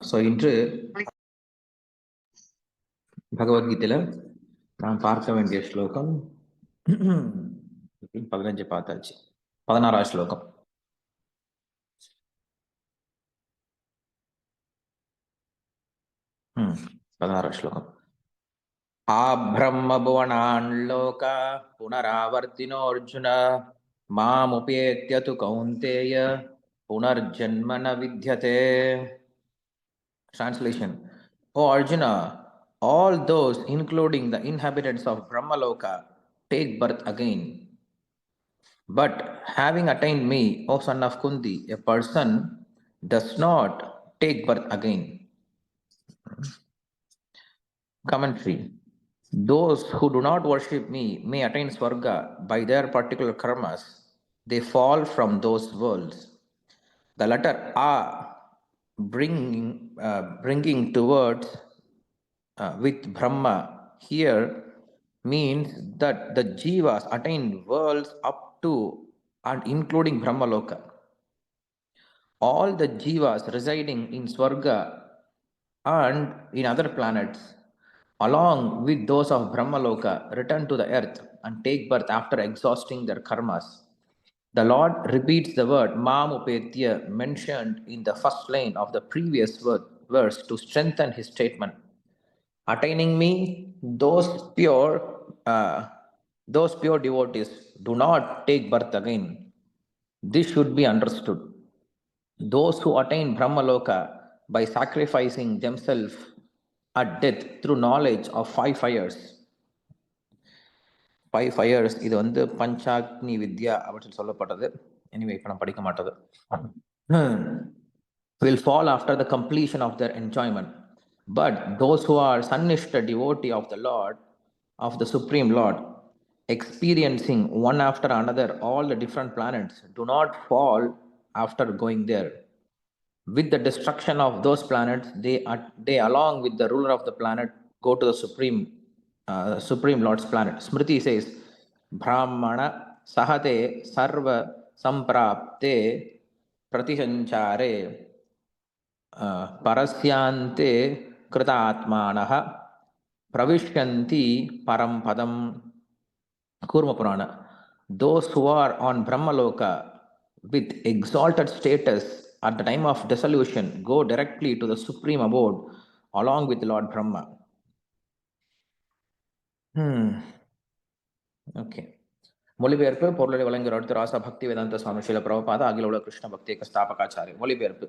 So இன்று பகவத்கீதையில நாம் பார்க்க வேண்டிய ஸ்லோகம் பதினஞ்சு பார்த்தாச்சு பதினாறாவது ஸ்லோகம் பதினாறாவது ஸ்லோகம் ஆப்ரம்மபுவனான் லோகா புனராவர்த்தினோர்ஜுன மாமுபேத்தியது கௌந்தேய புனர்ஜன்மன வித்தியதே Translation O Arjuna, all those, including the inhabitants of Brahmaloka, take birth again. But having attained me, O son of Kunti, a person does not take birth again. Commentary Those who do not worship me may attain Swarga by their particular karmas. They fall from those worlds. The letter A bringing uh, bringing towards uh, with Brahma here means that the jivas attain worlds up to and including Brahmaloka. All the jivas residing in Swarga and in other planets, along with those of Brahmaloka, return to the earth and take birth after exhausting their karmas. The Lord repeats the word Mamupetya mentioned in the first line of the previous word, verse to strengthen his statement. Attaining me, those pure, uh, those pure devotees do not take birth again. This should be understood. Those who attain Brahmaloka by sacrificing themselves at death through knowledge of five fires five fires இது வந்து பஞ்சாக்னி வித்யா அப்படின்னு சொல்லப்பட்டது anyway இப்போ நான் படிக்க மாட்டது will fall after the completion of their enjoyment but those who are சன்னிஷ்ட devotee of the lord of the supreme lord experiencing one after another all the different planets do not fall after going there with the destruction of those planets, they, at they along with the ruler of the planet go to the supreme supreme lord's planet स्मृति से ब्राह्मण सहते सर्व संप्राप्ते प्रतिसंचारे परस्यान्ते कृतात्मानः प्रविश्यन्ति परम पदम Kurma Purana those who are on Brahmaloka with exalted status at the time of dissolution go directly to the supreme abode along with lord brahma. Hmm. ம் okay மொழிபெயர்ப்பு பொருளை வழங்குகிற அடுத்து ராசா பக்தி வேதாந்த சுவாமி ஸ்ரீல பிரபபாத அகில உலக கிருஷ்ண பக்தி ஸ்தாபகாச்சாரி மொழிபெயர்ப்பு.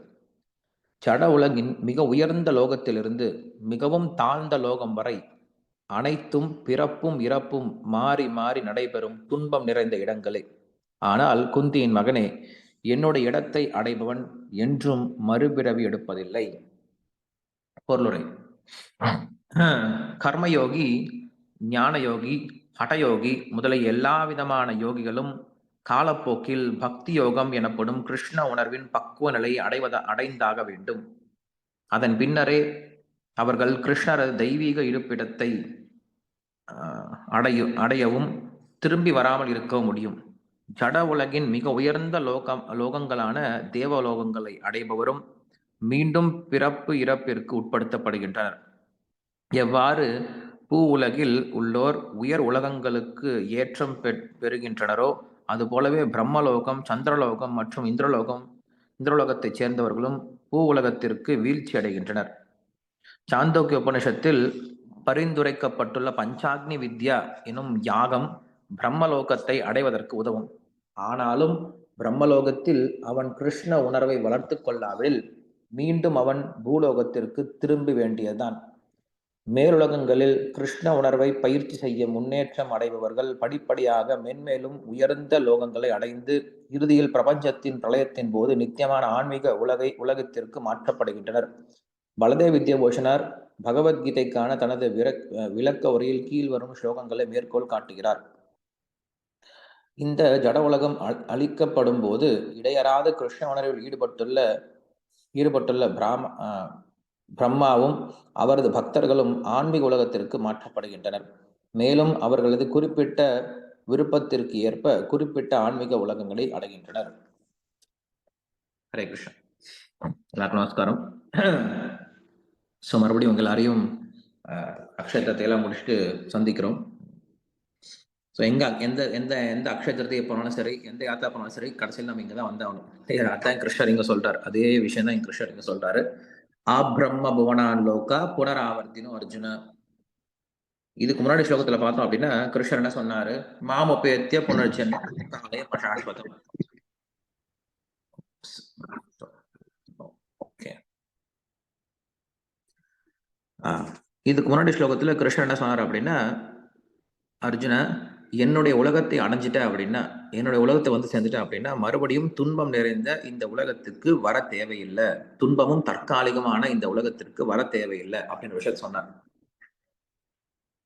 ஜட உலகின் மிக உயர்ந்த லோகத்திலிருந்து மிகவும் தாழ்ந்த லோகம் வரை அனைத்தும் பிறப்பும் இறப்பும் மாறி மாறி நடைபெறும் துன்பம் நிறைந்த இடங்களே. ஆனால் குந்தியின் மகனே என்னுடைய இடத்தை அடைபவன் என்றும் மறுபிறவி எடுப்பதில்லை. பொருளுரை. Hmm. கர்மயோகி ஞானயோகி ஹடயோகி முதலிய எல்லா விதமான யோகிகளும் காலப்போக்கில் பக்தி யோகம் எனப்படும் கிருஷ்ண உணர்வின் பக்குவ நிலை அடைவத அடைந்தாக வேண்டும். அதன் பின்னரே அவர்கள் கிருஷ்ணரது தெய்வீக இருப்பிடத்தை அடைய அடையவும் திரும்பி வராமல் இருக்கவும் முடியும். ஜட உலகின் மிக உயர்ந்த லோகம் லோகங்களான தேவலோகங்களை அடைபவரும் மீண்டும் பிறப்பு இறப்பிற்கு உட்படுத்தப்படுகின்றனர். எவ்வாறு பூ உலகில் உள்ளோர் உயர் உலகங்களுக்கு ஏற்றம் பெறுகின்றனரோ அதுபோலவே பிரம்மலோகம் சந்திரலோகம் மற்றும் இந்திரலோகம் இந்திரலோகத்தைச் சேர்ந்தவர்களும் பூ உலகத்திற்கு வீழ்ச்சி அடைகின்றனர். சாந்தோக்கிய உபனிஷத்தில் பரிந்துரைக்கப்பட்டுள்ள பஞ்சாக்னி வித்யா எனும் யாகம் பிரம்மலோகத்தை அடைவதற்கு உதவும். ஆனாலும் பிரம்மலோகத்தில் அவன் கிருஷ்ண உணர்வை வளர்த்து கொள்ளாவில் மீண்டும் அவன் பூலோகத்திற்கு திரும்பி வேண்டியதுதான். மேலுலகங்களில் கிருஷ்ண உணர்வை பயிற்சி செய்ய முன்னேற்றம் அடைபவர்கள் படிப்படியாக மென்மேலும் உயர்ந்த லோகங்களை அடைந்து இறுதியில் பிரபஞ்சத்தின் பிரளயத்தின் போது நித்தியமான ஆன்மீக உலகை உலகத்திற்கு மாற்றப்படுகின்றனர். பலதேவ வித்யபூஷணர் பகவத்கீதைக்கான தனது விளக்க உரையில் கீழ் வரும் ஸ்லோகங்களை மேற்கோள் காட்டுகிறார். இந்த ஜட உலகம் அழிக்கப்படும் போது இடையறாத கிருஷ்ண உணர்வில் ஈடுபட்டுள்ள ஈடுபட்டுள்ள பிராம பிரம்மாவும் அவரது பக்தர்களும் ஆன்மீக உலகத்திற்கு மாற்றப்படுகின்றனர். மேலும் அவர்களது குறிப்பிட்ட விருப்பத்திற்கு ஏற்ப குறிப்பிட்ட ஆன்மீக உலகங்களை அடைகின்றனர். ஹரே கிருஷ்ணன் எல்லாருக்கும் நமஸ்காரம். ஸோ மறுபடியும் உங்கள் எல்லாரையும் அஹ், அக்ஷயத்திரத்தை எல்லாம் முடிச்சுட்டு சந்திக்கிறோம். ஸோ எங்க எந்த எந்த எந்த அக்ஷயத்திரத்தையை போனாலும் சரி எந்த யாத்திரா போனாலும் சரி கடைசியில் நம்ம இங்கே தான் வந்தாகணும் அதான் கிருஷ்ணர் இங்க சொல்றாரு. அதே விஷயம் தான் இங்க கிருஷ்ணர் இங்க சொல்றாரு. ஆப்ரம்ம புவனான் லோகா புனராவர்த்தினும் அர்ஜுன. இதுக்கு முன்னாடி ஸ்லோகத்துல பார்த்தோம் அப்படின்னா கிருஷ்ணர் என்ன சொன்னாரு? மாமபேத்திய புனர்ஜன்ம காலய பசாஸ்வதம் இதுக்கு முன்னாடி ஸ்லோகத்துல கிருஷ்ணர் என்ன சொன்னார் அப்படின்னா அர்ஜுன என்னுடைய உலகத்தை அடைஞ்சிட்டேன் அப்படின்னா என்னுடைய உலகத்தை வந்து சேர்ந்துட்டேன் அப்படின்னா மறுபடியும் துன்பம் நிறைந்த இந்த உலகத்துக்கு வர தேவையில்லை. துன்பமும் தற்காலிகமான இந்த உலகத்திற்கு வர தேவையில்லை அப்படின்ற விஷயத்த சொன்னார்.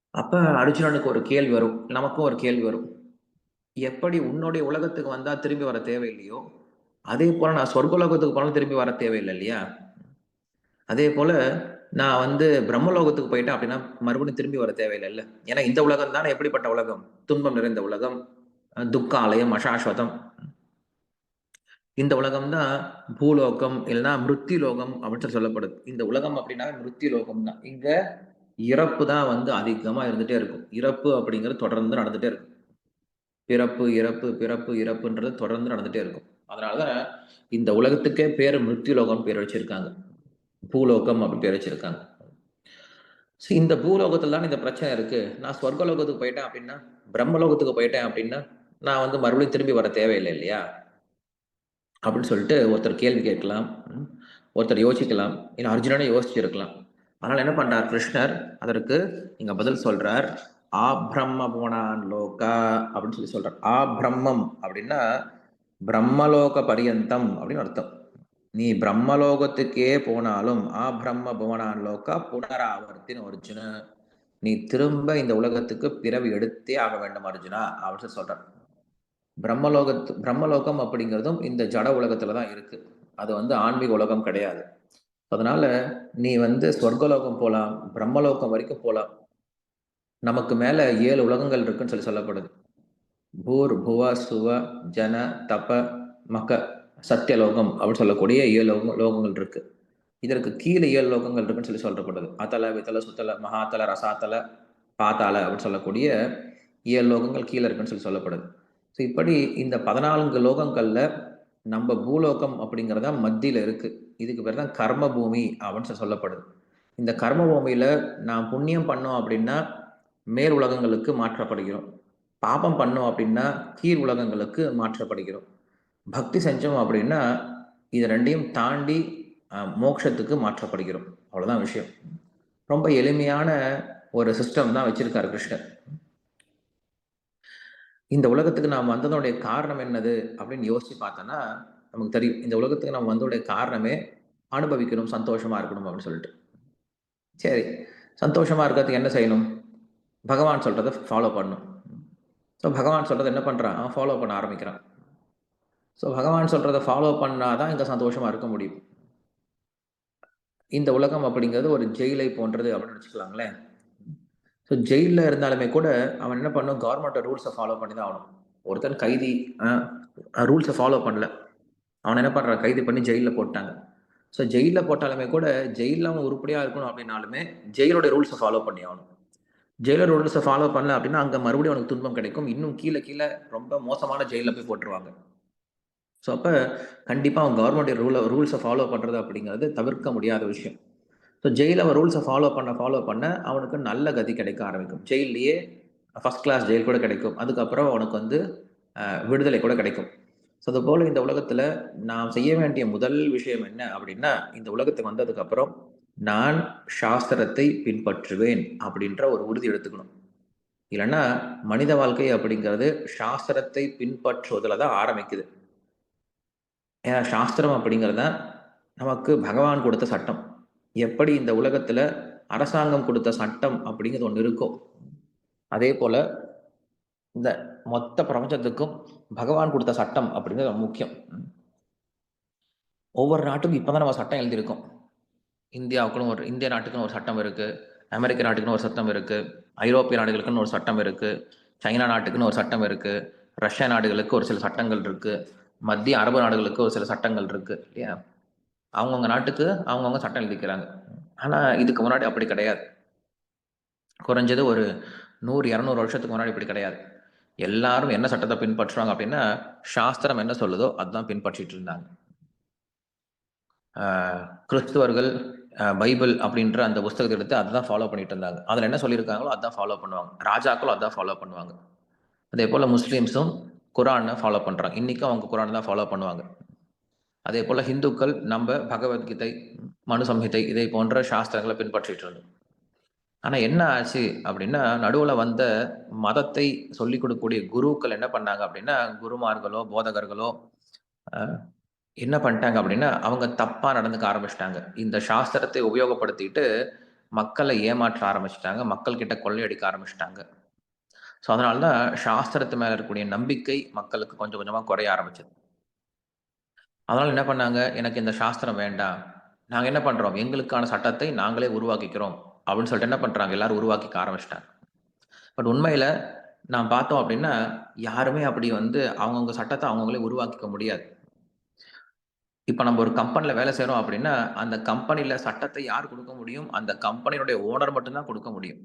அப்ப அர்ஜுனனுக்கு ஒரு கேள்வி வரும். நமக்கும் ஒரு கேள்வி வரும். எப்படி உன்னுடைய உலகத்துக்கு வந்தா திரும்பி வர தேவையில்லையோ? அதே போல நான் சொர்க்க உலகத்துக்கு போனாலும் திரும்பி வர தேவையில்லை இல்லையா? அதே போல நான் வந்து பிரம்மலோகத்துக்கு போயிட்டேன் அப்படின்னா மறுபடியும் திரும்பி வர தேவையில்லை ஏன்னா இந்த உலகம் தானே எப்படிப்பட்ட உலகம்? துன்பம் நிறைந்த உலகம் துக்காலயம் அசாஸ்வதம். இந்த உலகம் தான் பூலோகம் இல்லைன்னா மிருத்தி லோகம் அப்படின்னு சொல்லப்படுது. இந்த உலகம் அப்படின்னா மிருத்தி லோகம் தான். இங்க இறப்பு தான் வந்து அதிகமா இருந்துட்டே இருக்கும். இறப்பு அப்படிங்கிறது தொடர்ந்து நடந்துட்டே இருக்கும். பிறப்பு இறப்பு பிறப்பு இறப்புன்றது தொடர்ந்து நடந்துட்டே இருக்கும். அதனாலதான் இந்த உலகத்துக்கே பேர் மிருத்தி லோகம் பேர் வச்சிருக்காங்க. பூலோகம் அப்படி பேர் வச்சிருக்காங்க. ஸோ இந்த பூலோகத்துல தான் இந்த பிரச்சனை இருக்கு. நான் சொர்க்கலோகத்துக்கு போயிட்டேன் அப்படின்னா பிரம்மலோகத்துக்கு போயிட்டேன் அப்படின்னா நான் வந்து மறுபடியும் திரும்பி வர தேவையில்லை இல்லையா? அப்படின்னு சொல்லிட்டு ஒருத்தர் கேள்வி கேட்கலாம். ஒருத்தர் யோசிக்கலாம். இல்லை அர்ஜுனனே யோசிச்சிருக்கலாம். அதனால என்ன பண்றார் கிருஷ்ணர் அதற்கு இங்க பதில் சொல்றார். ஆ பிரம்ம போனான் லோகா அப்படின்னு சொல்லி சொல்றார். ஆ பிரம்மம் அப்படின்னா பிரம்மலோக பரியந்தம் அப்படின்னு அர்த்தம். நீ பிரம்மலோகத்துக்கே போனாலும் ஆ பிரம்ம புவனான் லோகா புனராவர்த்தின் அர்ஜுன. நீ திரும்ப இந்த உலகத்துக்கு பிறவி எடுத்தே ஆக வேண்டும் அர்ஜுனா அப்படின்னு சொல்லி பிரம்மலோகத்து பிரம்மலோகம் அப்படிங்கிறதும் இந்த ஜட உலகத்துல தான் இருக்கு. அது வந்து ஆன்மீக உலகம் கிடையாது. அதனால நீ வந்து சொர்க்கலோகம் போகலாம் பிரம்மலோகம் வரைக்கும் போகலாம் நமக்கு மேல ஏழு உலகங்கள் இருக்குன்னு சொல்லி சொல்லப்படுது. பூர் புவ சுவ ஜன தப மக்க சத்தியலோகம் அப்படின்னு சொல்லக்கூடிய ஏழு லோகம் லோகங்கள் இருக்கு இதற்கு கீழே ஏழு லோகங்கள் இருக்குன்னு சொல்லி சொல்லப்படுது அத்தல வித்தல சுத்தல மகாத்தல ரசாத்தல பாத்தால அப்படின்னு சொல்லக்கூடிய ஏழு லோகங்கள் கீழே இருக்குன்னு சொல்லி சொல்லப்படுது ஸோ இப்படி இந்த பதினான்கு லோகங்கள்ல நம்ம பூலோகம் அப்படிங்கிறதா மத்தியில இருக்கு. இதுக்கு பேர் தான் கர்ம பூமி அப்படின்னு சொல்லி சொல்லப்படுது இந்த கர்ம பூமியில நான் புண்ணியம் பண்ணோம் அப்படின்னா மேல் உலகங்களுக்கு மாற்றப்படுகிறோம். பாபம் பண்ணோம் அப்படின்னா கீழ் உலகங்களுக்கு மாற்றப்படுகிறோம். பக்தி செஞ்சோம் அப்படின்னா இது ரெண்டையும் தாண்டி மோட்சத்துக்கு மாற்றப்படுகிறோம். அவ்வளோதான் விஷயம். ரொம்ப எளிமையான ஒரு சிஸ்டம் தான் வச்சிருக்காரு கிருஷ்ணர். இந்த உலகத்துக்கு நாம் வந்ததோடைய காரணம் என்னது அப்படின்னு யோசிச்சு பார்த்தோன்னா நமக்கு தெரியும். இந்த உலகத்துக்கு நம்ம வந்தோடைய காரணமே அனுபவிக்கணும் சந்தோஷமா இருக்கணும் அப்படின்னு சொல்லிட்டு. சரி சந்தோஷமா இருக்கிறதுக்கு என்ன செய்யணும்? பகவான் சொல்றதை ஃபாலோ பண்ணணும். ஸோ பகவான் சொல்றதை என்ன பண்றான்? ஃபாலோ பண்ண ஆரம்பிக்கிறான். ஸோ பகவான் சொல்கிறத ஃபாலோ பண்ணால் தான் இங்கே சந்தோஷமாக இருக்க முடியும். இந்த உலகம் அப்படிங்கிறது ஒரு ஜெயிலை போன்றது அப்படின்னு வச்சுக்கலாங்களேன் ஸோ ஜெயிலில் இருந்தாலுமே கூட அவன் என்ன பண்ணும்? கவர்மெண்ட்டை ரூல்ஸை ஃபாலோ பண்ணி தான் ஆகணும். ஒருத்தன் கைதி ரூல்ஸை ஃபாலோ பண்ணல. அவன் என்ன பண்ணுறான் கைது பண்ணி ஜெயிலில் போட்டாங்க. ஸோ ஜெயிலில் போட்டாலுமே கூட ஜெயிலில் அவன் உருப்படியாக இருக்கணும் அப்படின்னாலுமே ஜெயிலோட ரூல்ஸை ஃபாலோ பண்ணி ஆகணும். ஜெயிலர் ரூல்ஸை ஃபாலோ பண்ணல அப்படின்னா அங்கே மறுபடியும் அவனுக்கு துன்பம் கிடைக்கும். இன்னும் கீழே கீழே ரொம்ப மோசமான ஜெயிலில் போய் போட்டுருவாங்க. ஸோ அப்போ கண்டிப்பாக அவன் கவர்மெண்ட் ரூலை ரூல்ஸை ஃபாலோ பண்ணுறது அப்படிங்கிறது தவிர்க்க முடியாத விஷயம். ஸோ ஜெயிலில் அவன் ரூல்ஸை ஃபாலோ பண்ண ஃபாலோ பண்ண அவனுக்கு நல்ல கதி கிடைக்க ஆரம்பிக்கும். ஜெயிலேயே ஃபர்ஸ்ட் கிளாஸ் ஜெயில் கூட கிடைக்கும். அதுக்கப்புறம் அவனுக்கு வந்து விடுதலை கூட கிடைக்கும். ஸோ அதுபோல் இந்த உலகத்தில் நாம் செய்ய வேண்டிய முதல் விஷயம் என்ன அப்படின்னா இந்த உலகத்துக்கு வந்ததுக்கப்புறம் நான் சாஸ்திரத்தை பின்பற்றுவேன் அப்படின்ற ஒரு உறுதி எடுத்துக்கணும். இல்லைன்னா மனித வாழ்க்கை அப்படிங்கிறது சாஸ்திரத்தை பின்பற்றுவதில் தான் ஆரம்பிக்குது. ஏன்னா சாஸ்திரம் அப்படிங்கிறது தான் நமக்கு பகவான் கொடுத்த சட்டம். எப்படி இந்த உலகத்துல அரசாங்கம் கொடுத்த சட்டம் அப்படிங்கிறது ஒன்று இருக்கோ அதே போல இந்த மொத்த பிரபஞ்சத்துக்கும் பகவான் கொடுத்த சட்டம் அப்படிங்கிறது முக்கியம். ஒவ்வொரு நாட்டுக்கும் இப்பதான் நம்ம சட்டம் எழுதியிருக்கோம். இந்தியாவுக்குன்னு ஒரு இந்திய நாட்டுக்குன்னு ஒரு சட்டம் இருக்கு அமெரிக்க நாட்டுக்குன்னு ஒரு சட்டம் இருக்கு ஐரோப்பிய நாடுகளுக்குன்னு ஒரு சட்டம் இருக்கு சைனா நாட்டுக்குன்னு ஒரு சட்டம் இருக்கு ரஷ்யா நாடுகளுக்கு ஒரு சில சட்டங்கள் இருக்கு. மத்திய அரபு நாடுகளுக்கு ஒரு சில சட்டங்கள் இருக்கு இல்லையா? அவங்கவுங்க நாட்டுக்கு அவங்கவுங்க சட்டம் எழுதிக்கிறாங்க. ஆனா இதுக்கு முன்னாடி அப்படி கிடையாது. குறைஞ்சது ஒரு நூறு இரநூறு வருஷத்துக்கு முன்னாடி இப்படி கிடையாது. எல்லாரும் என்ன சட்டத்தை பின்பற்றுவாங்க அப்படின்னா சாஸ்திரம் என்ன சொல்லுதோ அதுதான் பின்பற்றிட்டு இருந்தாங்க. கிறிஸ்துவர்கள் பைபிள் அப்படின்ற அந்த புஸ்தகத்தை எடுத்து அதுதான் ஃபாலோ பண்ணிட்டு இருந்தாங்க. அதில் என்ன சொல்லியிருக்காங்களோ அதான் ஃபாலோ பண்ணுவாங்க. ராஜாக்களும் அதான் ஃபாலோ பண்ணுவாங்க. அதே போல் முஸ்லீம்ஸும் குரானை ஃபாலோ பண்ணுறாங்க இன்றைக்கும் அவங்க குரானை தான் ஃபாலோ பண்ணுவாங்க. அதே போல் ஹிந்துக்கள் நம்ம பகவத்கீதை மனு சம்ஹிதை இதை போன்ற சாஸ்திரங்களை பின்பற்றிட்டு இருந்தோம். ஆனால் என்ன ஆச்சு அப்படின்னா நடுவில் வந்த மதத்தை சொல்லிக் கொடுக்கக்கூடிய குருக்கள் என்ன பண்ணாங்க அப்படின்னா குருமார்களோ போதகர்களோ என்ன பண்ணிட்டாங்க அப்படின்னா அவங்க தப்பாக நடந்துக்க ஆரம்பிச்சிட்டாங்க. இந்த சாஸ்திரத்தை உபயோகப்படுத்திட்டு மக்களை ஏமாற்ற ஆரம்பிச்சிட்டாங்க. மக்கள்கிட்ட கொள்ளையடிக்க ஆரம்பிச்சிட்டாங்க. ஸோ அதனால தான் சாஸ்திரத்து மேலே இருக்கக்கூடிய நம்பிக்கை மக்களுக்கு கொஞ்சம் கொஞ்சமாக குறைய ஆரம்பிச்சது. அதனால் என்ன பண்ணாங்க? எனக்கு இந்த சாஸ்திரம் வேண்டாம். நாங்கள் என்ன பண்ணுறோம் எங்களுக்கான சட்டத்தை நாங்களே உருவாக்கிக்கிறோம். அப்படின்னு சொல்லிட்டு என்ன பண்ணுறாங்க எல்லாரும் உருவாக்கிக்க ஆரம்பிச்சிட்டாங்க. பட் உண்மையில் நான் பார்த்தோம் அப்படின்னா யாருமே அப்படி வந்து அவங்கவுங்க சட்டத்தை அவங்கவுங்களே உருவாக்கிக்க முடியாது. இப்போ நம்ம ஒரு கம்பெனியில் வேலை செய்கிறோம் அப்படின்னா அந்த கம்பெனியில் சட்டத்தை யார் கொடுக்க முடியும்? அந்த கம்பெனியுடைய ஓனர் மட்டும்தான் கொடுக்க முடியும்.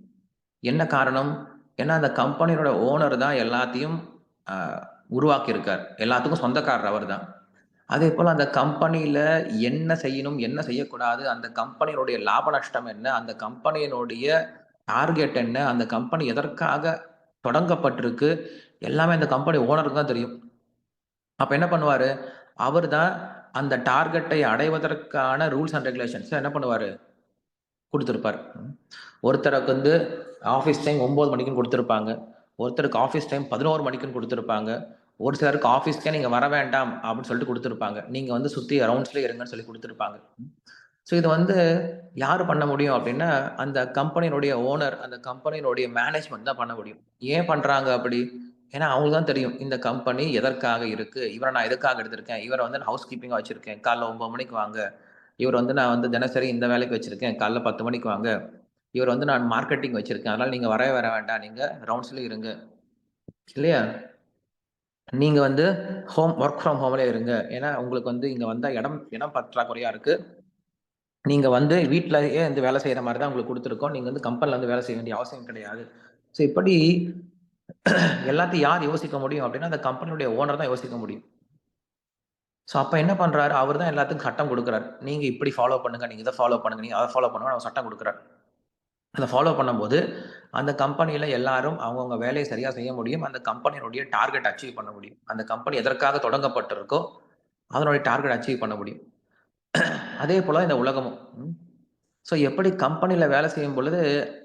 என்ன காரணம்? ஏன்னா அந்த கம்பெனியோட ஓனர் தான் எல்லாத்தையும் உருவாக்கியிருக்கார். எல்லாத்துக்கும் சொந்தக்காரர் அவர் தான் அதே போல் அந்த கம்பெனியில் என்ன செய்யணும் என்ன செய்யக்கூடாது அந்த கம்பெனியினுடைய லாப நஷ்டம் என்ன அந்த கம்பெனியினுடைய டார்கெட் என்ன அந்த கம்பெனி எதற்காக தொடங்கப்பட்டிருக்கு எல்லாமே அந்த கம்பெனி ஓனருக்கு தான் தெரியும். அப்போ என்ன பண்ணுவார்? அவர் தான் அந்த டார்கெட்டை அடைவதற்கான ரூல்ஸ் அண்ட் ரெகுலேஷன்ஸ். என்ன பண்ணுவார்? கொடுத்துருப்பார். ஒருத்தருக்கு வந்து ஆஃபீஸ் டைம் ஒம்பது மணிக்குன்னு கொடுத்துருப்பாங்க. ஒருத்தருக்கு ஆஃபீஸ் டைம் பதினோரு மணிக்குன்னு கொடுத்துருப்பாங்க. ஒரு சிலருக்கு ஆஃபீஸ்க்கே நீங்கள் வர வேண்டாம் அப்படின்னு சொல்லிட்டு கொடுத்துருப்பாங்க. நீங்கள் வந்து சுற்றி அரௌண்ட்ஸ்லேயே இருங்கன்னு சொல்லி கொடுத்துருப்பாங்க. ஸோ இது வந்து யார் பண்ண முடியும் அப்படின்னா அந்த கம்பெனியினுடைய ஓனர் அந்த கம்பெனியினுடைய மேனேஜ்மெண்ட் தான் பண்ண முடியும். ஏன் பண்ணுறாங்க அப்படி? ஏன்னா அவங்களுக்கு தான் தெரியும் இந்த கம்பெனி எதற்காக இருக்குது இவரை நான் எதுக்காக எடுத்திருக்கேன்? இவரை வந்து நான் ஹவுஸ் கீப்பிங்காக வச்சுருக்கேன். காலைல ஒம்பது மணிக்கு வாங்க. இவர் வந்து நான் வந்து தினசரி இந்த வேலைக்கு வச்சிருக்கேன். காலைல பத்து மணிக்கு வாங்க. இவர் வந்து நான் மார்க்கெட்டிங் வச்சிருக்கேன். அதனால நீங்க வரவே வர வேண்டாம். நீங்க ரவுண்ட்ஸ்ல இருங்க. இல்லையா? நீங்க வந்து ஹோம் ஒர்க் ஃப்ரம் ஹோம்ல இருங்க. ஏன்னா உங்களுக்கு வந்து இங்க வந்தா இடம் இடம் பற்றாக்குறையா இருக்கு. நீங்க வந்து வீட்டிலேயே வந்து வேலை செய்யற மாதிரி தான் உங்களுக்கு கொடுத்துருக்கோம். நீங்க வந்து கம்பெனில வந்து வேலை செய்ய வேண்டிய அவசியம் கிடையாது. ஸோ இப்படி எல்லாத்தையும் யார் யோசிக்க முடியும் அப்படின்னா அந்த கம்பெனியுடைய ஓனர் தான் யோசிக்க முடியும். ஸோ அப்போ என்ன பண்ணுறாரு அவர் தான் எல்லாத்துக்கும் சட்டம் கொடுக்குறாரு. நீங்கள் இப்படி ஃபாலோ பண்ணுங்க நீங்கள் இதை ஃபாலோ பண்ணுங்க நீங்கள் அதை ஃபாலோ பண்ணுங்க அவர் சட்டம் கொடுக்குறாரு. அதை ஃபாலோ பண்ணும்போது அந்த கம்பெனியில் எல்லாரும் அவங்கவுங்க வேலையை சரியாக செய்ய முடியும். அந்த கம்பெனியினுடைய டார்கெட் அச்சீவ் பண்ண முடியும். அந்த கம்பெனி எதற்காக தொடங்கப்பட்டிருக்கோ அதனுடைய டார்கெட் அச்சீவ் பண்ண முடியும். அதே போல இந்த உலகமும். ஸோ எப்படி கம்பெனியில் வேலை செய்யும் பொழுது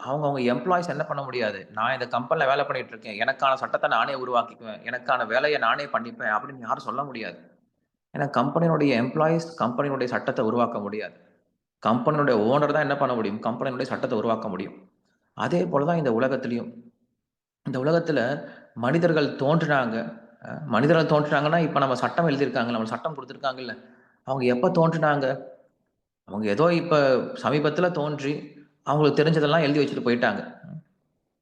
அவங்கவுங்க எம்ப்ளாயிஸ் என்ன பண்ண முடியாது? நான் இந்த கம்பெனியில் வேலை பண்ணிட்டு இருக்கேன். எனக்கான சட்டத்தை நானே உருவாக்கிக்குவேன். எனக்கான வேலையை நானே பண்ணிப்பேன் அப்படின்னு யாரும் சொல்ல முடியாது. ஏன்னா கம்பெனியினுடைய எம்ப்ளாயீஸ் கம்பெனியினுடைய சட்டத்தை உருவாக்க முடியாது. கம்பெனியுடைய ஓனர் தான் என்ன பண்ண முடியும்? கம்பெனியினுடைய சட்டத்தை உருவாக்க முடியும். அதே போலதான் இந்த உலகத்திலையும். இந்த உலகத்தில் மனிதர்கள் தோன்றினாங்க. மனிதர்கள் தோன்றினாங்கன்னா இப்போ நம்ம சட்டம் எழுதியிருக்காங்க நம்ம சட்டம் கொடுத்துருக்காங்கல்ல அவங்க எப்போ தோன்றினாங்க? அவங்க ஏதோ இப்போ சமீபத்தில் தோன்றி அவங்களுக்கு தெரிஞ்சதெல்லாம் எழுதி வச்சுட்டு போயிட்டாங்க.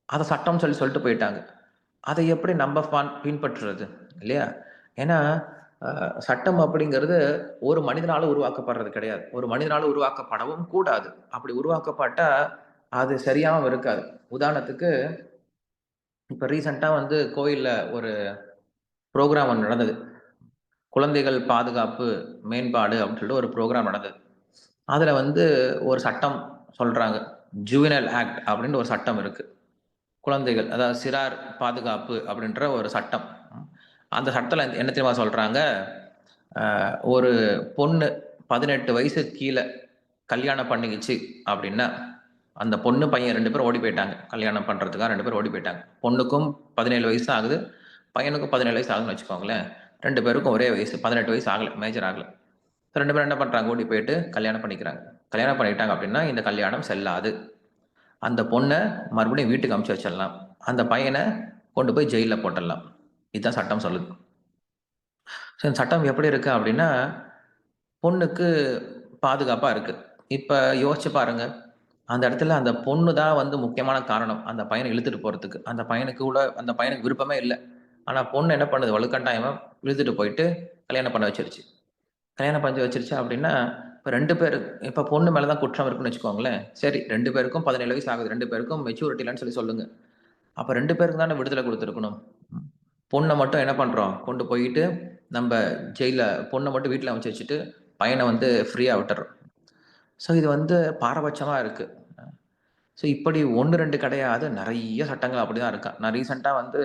அதை சட்டம் சொல்லி சொல்லிட்டு போயிட்டாங்க. அதை எப்படி நம்ம பான்- பின்பற்றுறது? இல்லையா? ஏன்னா சட்டம் அப்படிங்கிறது ஒரு மனிதனால உருவாக்கப்படுறது கிடையாது. ஒரு மனிதனால உருவாக்கப்படவும் கூடாது. அப்படி உருவாக்கப்பட்டா அது சரியாகவும் இருக்காது. உதாரணத்துக்கு இப்ப ரீசெண்டா வந்து கோயில்ல ஒரு ப்ரோக்ராம் ஒன்று நடந்தது. குழந்தைகள் பாதுகாப்பு மேம்பாடு அப்படின்னு சொல்லிட்டு ஒரு ப்ரோக்ராம் நடந்தது. அதுல வந்து ஒரு சட்டம் சொல்றாங்க. ஜூவினல் ஆக்ட் அப்படின்னு ஒரு சட்டம் இருக்கு. குழந்தைகள் அதாவது சிறார் பாதுகாப்பு அப்படின்ற ஒரு சட்டம். அந்த சட்டத்தில் என்ன தெரியுமா சொல்கிறாங்க ஒரு பொண்ணு பதினெட்டு வயசு கீழே கல்யாணம் பண்ணிக்கிச்சு அப்படின்னா அந்த பொண்ணு பையன் ரெண்டு பேரும் ஓடி போயிட்டாங்க. கல்யாணம் பண்ணுறதுக்காக ரெண்டு பேரும் ஓடி போயிட்டாங்க. பொண்ணுக்கும் பதினேழு வயசு ஆகுது பையனுக்கும் பதினேழு வயசு ஆகுதுன்னு வச்சுக்கோங்களேன். ரெண்டு பேருக்கும் ஒரே வயசு பதினெட்டு வயசு ஆகலை மேஜர் ஆகலை. ரெண்டு பேரும் என்ன பண்ணுறாங்க ஓடி போயிட்டு கல்யாணம் பண்ணிக்கிறாங்க. கல்யாணம் பண்ணிக்கிட்டாங்க அப்படின்னா இந்த கல்யாணம் செல்லாது. அந்த பொண்ணை மறுபடியும் வீட்டுக்கு அமுச்சு வச்சிடலாம். அந்த பையனை கொண்டு போய் ஜெயிலில் போட்டுடலாம். இதுதான் சட்டம் சொல்லுது. ஸோ இந்த சட்டம் எப்படி இருக்கு அப்படின்னா பொண்ணுக்கு பாதுகாப்பாக இருக்கு. இப்போ யோசிச்சு பாருங்க. அந்த இடத்துல அந்த பொண்ணு தான் வந்து முக்கியமான காரணம். அந்த பையனை இழுத்துட்டு போகிறதுக்கு அந்த பையனுக்கு கூட அந்த பையனுக்கு விருப்பமே இல்லை. ஆனால் பொண்ணு என்ன பண்ணுது? வலுக்கட்டாயமா இழுத்துட்டு போயிட்டு கல்யாணம் பண்ண வச்சிருச்சு. கல்யாணம் பண்ணி வச்சிருச்சு அப்படின்னா இப்போ ரெண்டு பேரு இப்போ பொண்ணு மேலே தான் குற்றம் இருக்குன்னு வச்சுக்கோங்களேன். சரி ரெண்டு பேருக்கும் பதினேழு வயசு ஆகுது. ரெண்டு பேருக்கும் மெச்சூரிட்டி இல்லைன்னு சொல்லி சொல்லுங்க. அப்போ ரெண்டு பேருக்கு தானே விடுதலை கொடுத்துருக்கணும்? பொண்ணை மட்டும் என்ன பண்ணுறோம் கொண்டு போயிட்டு நம்ம ஜெயிலில் பொண்ணை மட்டும் வீட்டில் அமைச்சு வச்சுட்டு பையனை வந்து ஃப்ரீயாக விட்டுறோம். ஸோ இது வந்து பாரபட்சமாக இருக்குது ஸோ இப்படி ஒன்று ரெண்டு கிடையாது. நிறைய சட்டங்கள் அப்படி தான் இருக்கா. நான் ரீசெண்டாக வந்து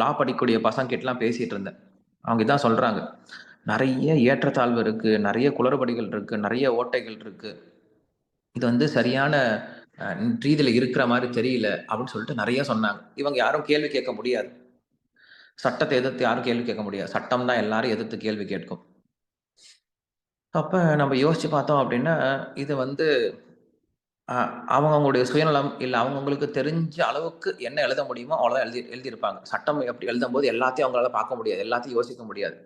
லா படிக்கக்கூடிய பசங்கிட்டலாம் பேசிகிட்டு இருந்தேன். அவங்க இதான் சொல்கிறாங்க நிறைய ஏற்றத்தாழ்வு இருக்குது நிறைய குளறுபடிகள் இருக்குது நிறைய ஓட்டைகள் இருக்குது இது வந்து சரியான ரீதியில் இருக்கிற மாதிரி தெரியல அப்படின்னு சொல்லிட்டு நிறைய சொன்னாங்க. இவங்க யாரும் கேள்வி கேட்க முடியாது. சட்டத்தை எதிர்த்து யாரும் கேள்வி கேட்க முடியாது. சட்டம் தான் எல்லாரும் எதிர்த்து கேள்வி கேட்கும். அப்ப நம்ம யோசிச்சு பார்த்தோம் அப்படின்னா இது வந்து அவங்க அவங்களுடைய சுயநலம் இல்லை அவங்கவுங்களுக்கு தெரிஞ்ச அளவுக்கு என்ன எழுத முடியுமோ அவ்வளோதான் எழுதி எழுதியிருப்பாங்க. சட்டம் எப்படி எழுதும் போது எல்லாத்தையும் அவங்களால பார்க்க முடியாது. எல்லாத்தையும் யோசிக்க முடியாது.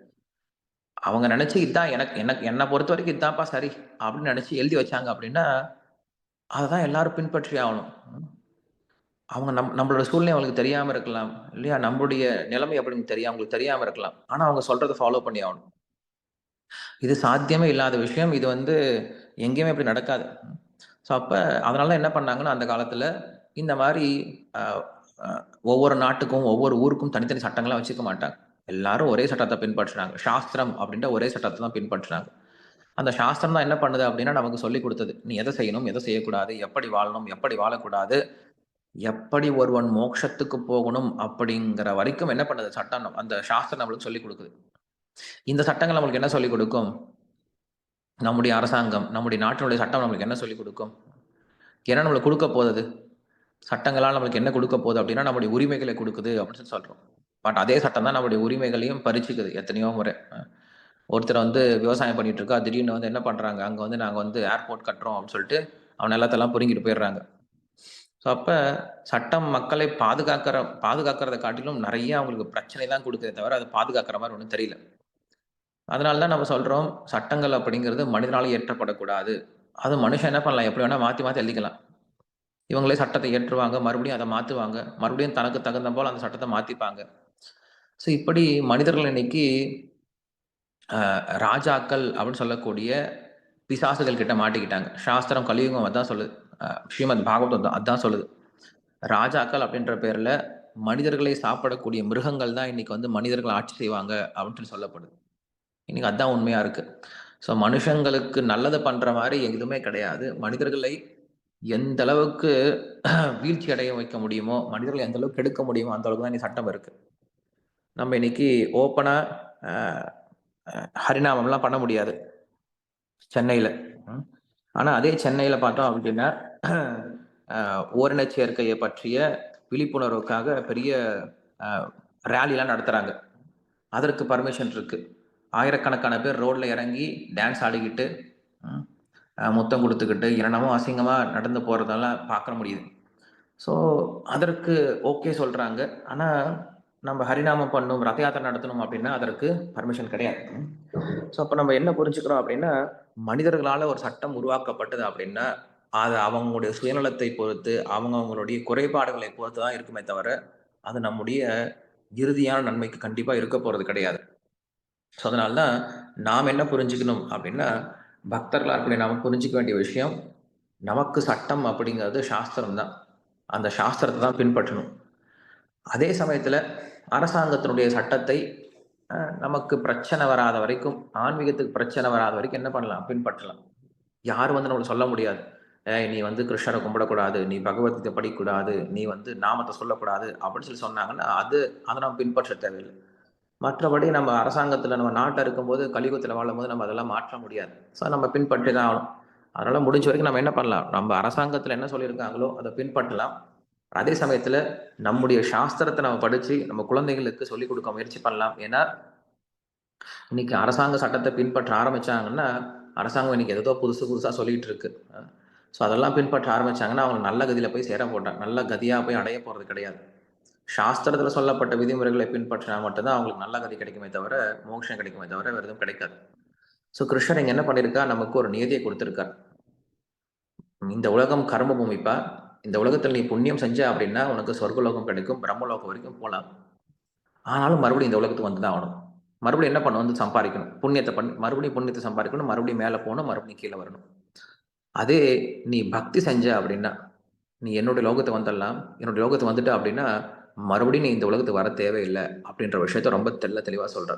அவங்க நினைச்சு இதுதான் எனக்கு எனக்கு என்னை பொறுத்த வரைக்கும் இதுதான்ப்பா சரி அப்படின்னு நினைச்சு எழுதி வச்சாங்க அப்படின்னா அதை எல்லாரும் பின்பற்றி ஆகணும். அவங்க நம் நம்மளோட சூழ்நிலை அவங்களுக்கு தெரியாம இருக்கலாம். இல்லையா? நம்மளுடைய நிலைமை அப்படின்னு தெரியும் அவங்களுக்கு தெரியாம இருக்கலாம். ஆனா அவங்க சொல்றதை ஃபாலோ பண்ணி ஆகணும். இது சாத்தியமே இல்லாத விஷயம். இது வந்து எங்கேயுமே இப்படி நடக்காது. ஸோ அப்போ அதனால என்ன பண்ணாங்கன்னா அந்த காலத்தில் இந்த மாதிரி ஒவ்வொரு நாட்டுக்கும் ஒவ்வொரு ஊருக்கும் தனித்தனி சட்டங்கள்லாம் வச்சுக்க மாட்டாங்க. எல்லாரும் ஒரே சட்டத்தை பின்பற்றினாங்க. சாஸ்திரம் அப்படின்ற ஒரே சட்டத்தை தான் பின்பற்றினாங்க. அந்த சாஸ்திரம் தான் என்ன பண்ணுது அப்படின்னா நமக்கு சொல்லி கொடுத்தது. நீ எதை செய்யணும்? எதை செய்யக்கூடாது? எப்படி வாழணும்? எப்படி வாழக்கூடாது? எப்படி ஒருவன் மோட்சத்துக்கு போகணும் அப்படிங்கிற வரைக்கும் என்ன பண்ணுது? சட்டம் அந்த சாஸ்திரம் நம்மளுக்கு சொல்லிக் கொடுக்குது. இந்த சட்டங்கள் நம்மளுக்கு என்ன சொல்லிக் கொடுக்கும்? நம்முடைய அரசாங்கம் நம்முடைய நாட்டினுடைய சட்டம் நம்மளுக்கு என்ன சொல்லிக் கொடுக்கும்? என்ன நம்மளுக்கு கொடுக்க போகுது? சட்டங்களால் நம்மளுக்கு என்ன கொடுக்க போகுது அப்படின்னா நம்முடைய உரிமைகளை கொடுக்குது அப்படின்னு சொல்லி சொல்றோம். பட் அதே சட்டம் தான் நம்முடைய உரிமைகளையும் பறிச்சுக்குது. எத்தனையோ முறை. ஒருத்தர் வந்து விவசாயம் பண்ணிட்டு இருக்கா திடீர்னு வந்து என்ன பண்றாங்க? அங்க வந்து நாங்க வந்து ஏர்போர்ட் கட்டுறோம் அப்படின்னு சொல்லிட்டு அவன் எல்லாத்தெல்லாம் புரிங்கிட்டு போயிடுறாங்க. ஸோ அப்போ சட்டம் மக்களை பாதுகாக்கிற பாதுகாக்கிறத காட்டிலும் நிறைய அவங்களுக்கு பிரச்சனை தான் கொடுக்குதே தவிர அதை பாதுகாக்கிற மாதிரி ஒன்றும் தெரியல. அதனால தான் நம்ம சொல்கிறோம் சட்டங்கள் அப்படிங்கிறது மனிதனால் ஏற்றப்படக்கூடாது அது மனுஷன் என்ன பண்ணலாம்? எப்படி வேணால் மாற்றி மாற்றி எழுதிக்கலாம். இவங்களே சட்டத்தை ஏற்றுவாங்க மறுபடியும் அதை மாற்றுவாங்க மறுபடியும் தனக்கு தகுந்த போல் அந்த சட்டத்தை மாற்றிப்பாங்க ஸோ இப்படி மனிதர்கள் இன்னைக்கு ராஜாக்கள் அப்படின்னு சொல்லக்கூடிய பிசாசுகள் கிட்ட மாட்டிக்கிட்டாங்க. சாஸ்திரம் கலியுகம் அதான் சொல்லுது. ஸ்ரீமத் பாகவதம் அதான் சொல்லுது. ராஜாக்கள் அப்படின்ற பேர்ல மனிதர்களை சாப்பிடக்கூடிய மிருகங்கள் தான் இன்னைக்கு வந்து மனிதர்கள் ஆட்சி செய்வாங்க அப்படின்னு சொல்லப்படுது. இன்னைக்கு அதான் உண்மையா இருக்கு. ஸோ மனுஷங்களுக்கு நல்லது பண்ற மாதிரி எதுவுமே கிடையாது. மனிதர்களை எந்த அளவுக்கு வீழ்ச்சி அடைய வைக்க முடியுமோ மனிதர்களை எந்த அளவுக்கு எடுக்க முடியுமோ அந்த அளவுக்கு தான் இன்னைக்கு சட்டம் இருக்கு. நம்ம இன்னைக்கு ஓப்பனா ஹரிநாமம்லாம் பண்ண முடியாது. சென்னையில. ஆனா அதே சென்னையில பார்த்தோம் அப்படின்னா ஓரின சேர்க்கையை பற்றிய விழிப்புணர்வுக்காக பெரிய ரேலிலாம் நடத்துறாங்க. அதற்கு பர்மிஷன் இருக்கு. ஆயிரக்கணக்கான பேர் ரோட்ல இறங்கி டான்ஸ் ஆடிக்கிட்டு முத்தம் கொடுத்துக்கிட்டு என்னென்னமோ அசிங்கமாக நடந்து போகிறதெல்லாம் பார்க்க முடியுது. ஸோ அதற்கு ஓகே சொல்கிறாங்க ஆனால் நம்ம ஹரிநாமம் பண்ணும் ரத யாத்திரை நடத்தணும் அப்படின்னா அதற்கு பர்மிஷன் கிடையாது. ஸோ அப்போ நம்ம என்ன புரிஞ்சுக்கிறோம் அப்படின்னா மனிதர்களால் ஒரு சட்டம் உருவாக்கப்பட்டது அப்படின்னா அது அவங்களுடைய சுயநலத்தை பொறுத்து அவங்க அவங்களுடைய குறைபாடுகளை பொறுத்து தான் இருக்குமே தவிர அது நம்முடைய இறுதியான நன்மைக்கு கண்டிப்பாக இருக்க போகிறது கிடையாது. ஸோ அதனால தான் நாம் என்ன புரிஞ்சுக்கணும் அப்படின்னா பக்தர்களாக இருக்கக்கூடிய நாம் புரிஞ்சிக்க வேண்டிய விஷயம் நமக்கு சட்டம் அப்படிங்கிறது சாஸ்திரம் தான் அந்த சாஸ்திரத்தை தான் பின்பற்றணும். அதே சமயத்தில் அரசாங்கத்தினுடைய சட்டத்தை நமக்கு பிரச்சனை வராத வரைக்கும் ஆன்மீகத்துக்கு பிரச்சனை வராத வரைக்கும் என்ன பண்ணலாம்? பின்பற்றலாம். யாரும் வந்து நம்மளுக்கு சொல்ல முடியாது. ஏய் நீ வந்து கிருஷ்ணரை கும்பிடக்கூடாது நீ பகவத்கீதை படிக்கக்கூடாது நீ வந்து நாமத்தை சொல்லக்கூடாது அப்படின்னு சொல்லி சொன்னாங்கன்னா அது அதை நம்ம பின்பற்ற தேவையில்லை. மற்றபடி நம்ம அரசாங்கத்தில் நம்ம நாட்டில் இருக்கும்போது கலியுகத்தில் வாழும்போது நம்ம அதெல்லாம் மாற்ற முடியாது. ஸோ நம்ம பின்பற்றி தான் ஆகணும். அதனால் முடிஞ்ச வரைக்கும் நம்ம என்ன பண்ணலாம்? நம்ம அரசாங்கத்தில் என்ன சொல்லியிருக்காங்களோ அதை பின்பற்றலாம். அதே சமயத்தில் நம்முடைய சாஸ்திரத்தை நம்ம படித்து நம்ம குழந்தைகளுக்கு சொல்லிக் கொடுக்க முயற்சி பண்ணலாம். ஏன்னா இன்னைக்கு அரசாங்க சட்டத்தை பின்பற்ற ஆரம்பிச்சாங்கன்னா அரசாங்கம் இன்னைக்கு ஏதோ புதுசு புதுசாக சொல்லிட்டு இருக்கு. ஸோ அதெல்லாம் பின்பற்ற ஆரம்பிச்சாங்கன்னா அவங்க நல்ல கதியில் போய் சேர போட்டாங்க. நல்ல கதியா போய் அடைய போகிறது கிடையாது. சாஸ்திரத்தில் சொல்லப்பட்ட விதிமுறைகளை பின்பற்றினா மட்டும்தான் அவங்களுக்கு நல்ல கதி கிடைக்குமே தவிர மோட்சம் கிடைக்குமே தவிர வேறு எதுவும் கிடைக்காது. ஸோ கிருஷ்ணர் இங்கே என்ன பண்ணியிருக்கா நமக்கு ஒரு நியதியை கொடுத்துருக்கார். இந்த உலகம் கர்ம பூமிப்பா? இந்த உலகத்தில் நீ புண்ணியம் செஞ்ச அப்படின்னா உனக்கு சொர்க்கலோகம் கிடைக்கும் பிரம்மலோகம் வரைக்கும் போகலாம் ஆனாலும் மறுபடியும் இந்த உலகத்துக்கு வந்து தான் ஆகணும். மறுபடியும் என்ன பண்ணணும்? வந்து சம்பாதிக்கணும். புண்ணியத்தை பண்ணி மறுபடியும் புண்ணியத்தை சம்பாதிக்கணும் மறுபடியும் மேலே போகணும் மறுபடியும் கீழே வரணும். அதே நீ பக்தி செஞ்ச அப்படின்னா நீ என்னுடைய லோகத்தை வந்துடலாம். என்னுடைய லோகத்தை வந்துட்ட அப்படின்னா மறுபடியும் நீ இந்த உலகத்துக்கு வர தேவையில்லை அப்படின்ற விஷயத்த ரொம்ப தெள்ள தெளிவாக சொல்கிற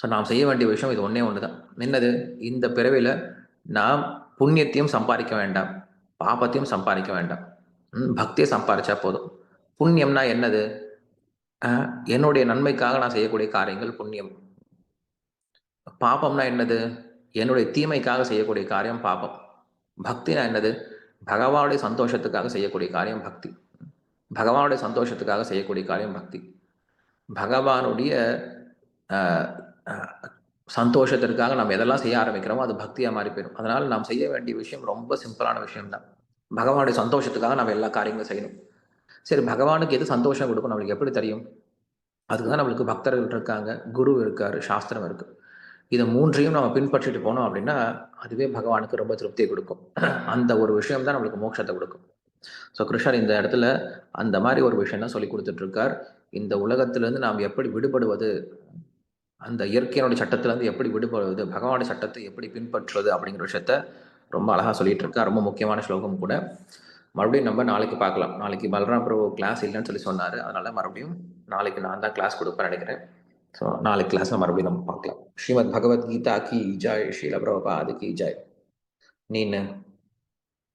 ஸோ நாம் செய்ய வேண்டிய விஷயம் இது ஒன்றே ஒன்று தான் என்னது? இந்த பிறவியில் நாம் புண்ணியத்தையும் சம்பாதிக்க வேண்டாம். பாபத்தையும் சம்பாதிக்க வேண்டாம். ம், பக்தியை சம்பாதிச்சா போதும். புண்ணியம்னா என்னது? என்னுடைய நன்மைக்காக நான் செய்யக்கூடிய காரியங்கள் புண்ணியம். பாபம்னா என்னது? என்னுடைய தீமைக்காக செய்யக்கூடிய காரியம் பாபம். பக்தினா என்னது? பகவானுடைய சந்தோஷத்துக்காக செய்யக்கூடிய காரியம் பக்தி. பகவானுடைய சந்தோஷத்துக்காக செய்யக்கூடிய காரியம் பக்தி. பகவானுடைய சந்தோஷத்திற்காக நம்ம எதெல்லாம் செய்ய ஆரம்பிக்கிறோமோ அது பக்தியாக மாறி போயிடும். அதனால் நாம் செய்ய வேண்டிய விஷயம் ரொம்ப சிம்பிளான விஷயம்தான். பகவானுடைய சந்தோஷத்துக்காக நம்ம எல்லா காரியங்களும் செய்யணும். சரி பகவானுக்கு எது சந்தோஷம் கொடுக்கும் நம்மளுக்கு எப்படி தெரியும்? அதுக்கு தான் நம்மளுக்கு பக்தர்கள் இருக்காங்க குரு இருக்காரு சாஸ்திரம் இருக்கு. இதை மூன்றையும் நம்ம பின்பற்றிட்டு போனோம் அப்படின்னா அதுவே பகவானுக்கு ரொம்ப திருப்தியை கொடுக்கும். அந்த ஒரு விஷயம் தான் நம்மளுக்கு மோட்சத்தை கொடுக்கும். ஸோ கிருஷ்ணர் இந்த இடத்துல அந்த மாதிரி ஒரு விஷயம் தான் சொல்லி கொடுத்துட்டு இருக்கார். இந்த உலகத்திலிருந்து நாம் எப்படி விடுபடுவது அந்த இயற்கையினுடைய சட்டத்திலேருந்து எப்படி விடுபடுவது பகவானுடைய சட்டத்தை எப்படி பின்பற்றுவது அப்படிங்கிற விஷயத்த ரொம்ப அழகாக சொல்லிட்டு இருக்கா ரொம்ப முக்கியமான ஸ்லோகம் கூட. மறுபடியும் நம்ம நாளைக்கு பார்க்கலாம். நாளைக்கு பலராம் பிரபு கிளாஸ் இல்லைன்னு சொல்லி சொன்னார். அதனால மறுபடியும் நாளைக்கு நான் தான் கிளாஸ் கொடுப்பேன் நினைக்கிறேன். ஸோ நாளைக்கு கிளாஸ்ல மறுபடியும் நம்ம பார்க்கலாம். ஸ்ரீமத் பகவத்கீதா கி ஜாய் ஸ்ரீல பிரபா அது கி ஜாய். நீனு